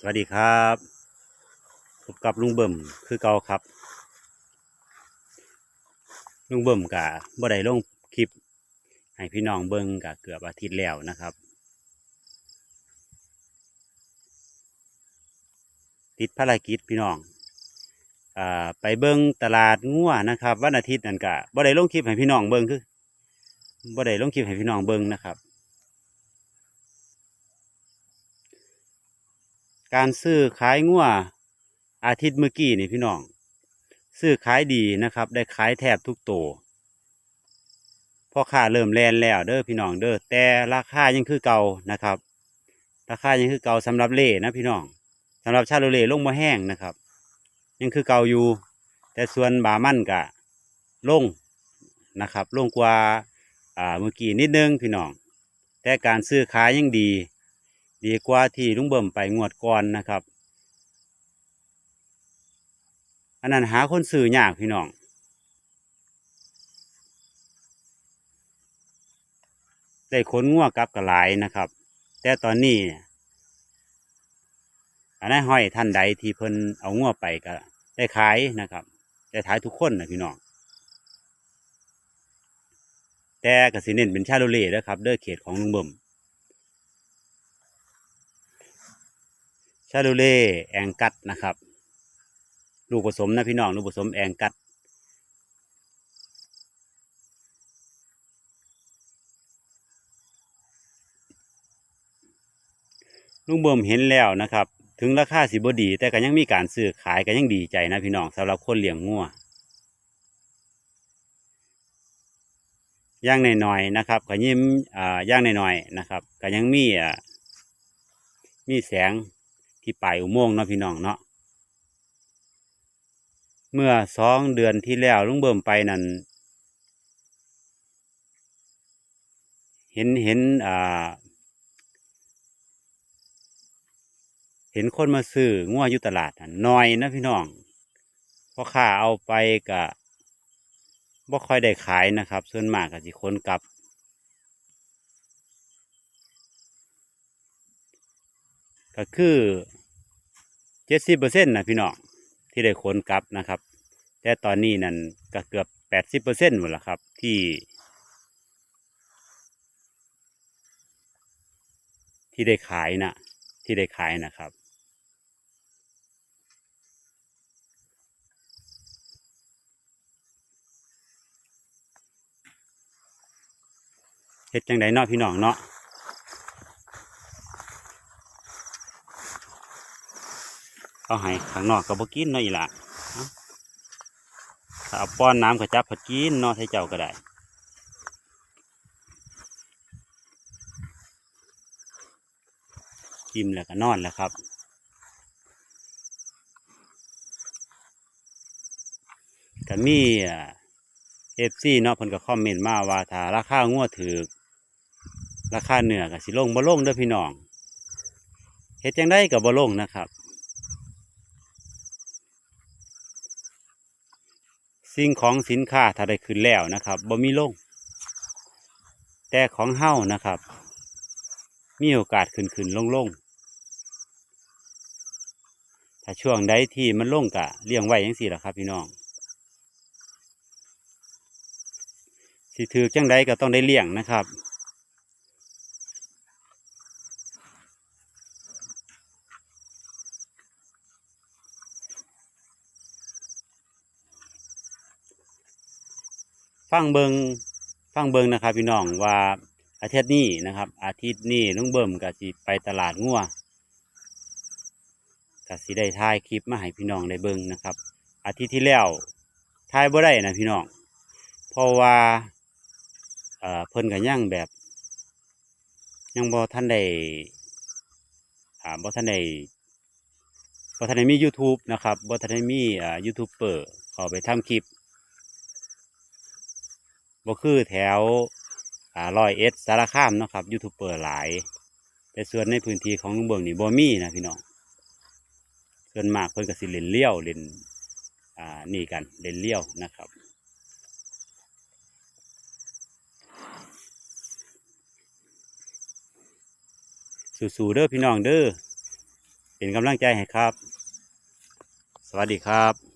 สวัสดีครับพบกับลุงเบิ่มคือเก่าครับ ลุงเบิ่มกะบ่ได้ลงคลิป ให้พี่น้องเบิ่งกะเกือบอาทิตย์แล้วนะครับ ติดภารกิจพี่น้องอ่าไปเบิ่งตลาดงัวนะครับ วันอาทิตย์นั่นกะบ่ได้ลงคลิปให้พี่น้องเบิ่งคือบ่ได้ลงคลิปให้พี่น้องเบิ่งนะครับ การซื้อขายงัวอาทิตย์เมื่อกี้นี่พี่น้อง ซื้อขายดีนะครับ ได้ขายแทบทุกตัวพ่อค้าเริ่มแลนแล้วเด้อพี่น้องเด้อแต่ราคายังคือเก่านะครับ ราคายังคือเก่าสำหรับเล่นะพี่น้องสำหรับชาโลเล่ลงมาแห้งนะครับ ยังคือเก่าอยู่ แต่ส่วนบามั่นกะลงนะครับลงกว่าเมื่อกี้นิดนึงพี่น้อง แต่การซื้อขายยังดี ดีกว่าที่ลุงเบิ่มไปงวดก่อนนะครับ อันนั้นหาคนซื้อยากพี่น้อง ได้ขนงัวกลับกระหลายนะครับ แต่ตอนนี้เนี่ยอันนั้นห้อยท่านใดที่เพิ่นเอางัวไปก็ได้ขายนะครับ ได้ขายทุกคนนะพี่น้องแต่กสิเน้นเป็นชาโลเล่นะครับเด้อเขตของลุงเบิ่ม ชาลูเล่แองกัดนะครับ ลูกผสมนะพี่น้องลูกผสมแองกัด ลุงเบิ่มเห็นแล้วนะครับ ถึงราคาสิบดี แต่ก็ยังมีการซื้อขายก็ยังดีใจนะพี่น้องสำหรับคนเลี้ยงงัวย่างหน่อยๆนะครับก็ยิ้มอ่าย่างหน่อยๆนะครับก็ยังมีอ่ามีแสง ที่ปลายอุโมงค์เนาะพี่น้องเนาะเมื่อสองเดือนที่แล้วลุงเบิ่มไปนั่นเห็นเห็นอ่า เห็นคนมาซื้องัวอยู่ตลาดน้อยนะพี่น้องเพราะค่าเอาไปกะบ่ค่อยได้ขายนะครับ ส่วนมากก็สิคนกลับ ก็คือ เจ็ดสิบเปอร์เซ็นต์นะพี่น้องที่ได้ขนกลับนะครับ แต่ตอนนี้นั่นก็เกือบแปดสิบเปอร์เซ็นต์หมดแล้วครับ ที่ ที่ได้ขายนะที่ได้ขายนะครับเฮ็ดจังไดเนาะพี่น้องเนาะ เอาให้ข้างนอกก็บ่กินเนาะอีหละเอาถ้าเอาป้อนน้ำก็จับผัดกินเนาะให้เจ้าก็ได้กินแล้วก็นอนแล้วครับก็มีเอฟซีเนาะเพิ่นก็คอมเมนต์มาว่าถ้าราคางัวถือราคาเนื้อก็สิลงบ่ลงเด้อพี่น้องเฮ็ดจังไดก็บ่ลงนะครับ สิ่งของสินค้าถ้าได้ขึ้นแล้วนะครับบ่มีลง แต่ของเฮ้านะครับ มีโอกาสขึ้นขึ้นลงลงถ้าช่วงใดที่มันลงกะเลี้ยงไว้ยังสี่ละครับพี่น้องสิถือจังใดก็ต้องได้เลี้ยงนะครับ ฟังเบิงฟังเบิงนะครับ พี่น้องว่าอาทิตย์นี้นะครับ อาทิตย์นี้ลุงเบิ่มก็สิไปตลาดงัวก็สิได้ถ่ายคลิปมาให้พี่น้องได้เบิงนะครับ อาทิตย์ที่แล้วถ่ายบ่ได้นะพี่น้องเพราะว่าเอ่อเพิ่นก็ยังแบบ ยังบ่ทันได้อ่าบ่ทันได้บ่ทันได้มี YouTube นะครับบ่ทันได้มีอ่ายูทูบเบอร์เข้าไปทำคลิป บ่คือแถวร้อยเอ็ดสารคามนะครับยูทูบเบอร์หลาย แต่ส่วนในพื้นที่ของลุงเบิงนี่บ่มีนะพี่น้องส่วนมากเพิ่นก็สิเล่นเลี้ยวเล่นอ่านี่กันเล่นเลี้ยวนะครับสู้ๆเด้อพี่น้องเด้อเป็นกำลังใจให้ครับ สวัสดีครับ